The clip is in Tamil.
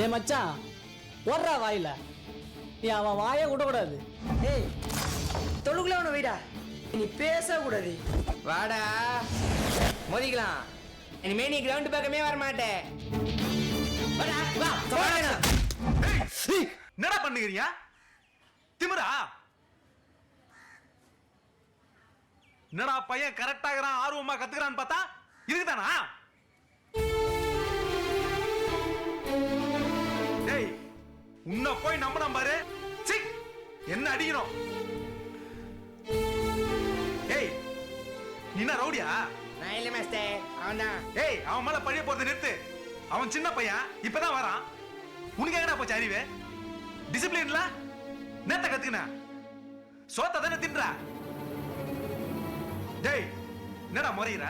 டே மச்சான் ஓடுறா வாயில. நீ அவன் வாயை விடக்கூடாது ஏய் தொழுகுல அவனை வைடா. நீ பேசக்கூடாது வாடா. மோதிக்கலாம். இனிமே நீ கிரவுண்ட் பக்கமே வர மாட்டேன் என்னடா பண்ணுகிறீங்க? திமிரா? என்னடா பையன் கரெக்டாகிறான் ஆர்வமா கத்துக்கிறான்னு பார்த்தா? இதுக்குதானா? உன்னை போய் நம்பினா பாரு. என்ன அடிக்கணும் ஏய் நீ என்ன ரவுடியா? நான் இல்ல மாஸ்டர் அவன்தான். ஏய் அவன் மேல பழிய போறதை நிறுத்து. அவன் சின்ன பையன் இப்பதான் வரான். உனக்கு எங்கடா போச்சு அறிவு? டிசிப்ளின்ல நேத்த கத்துக்கின? சோத்த தானே தின்றா? டேய் என்னடா முறையிற?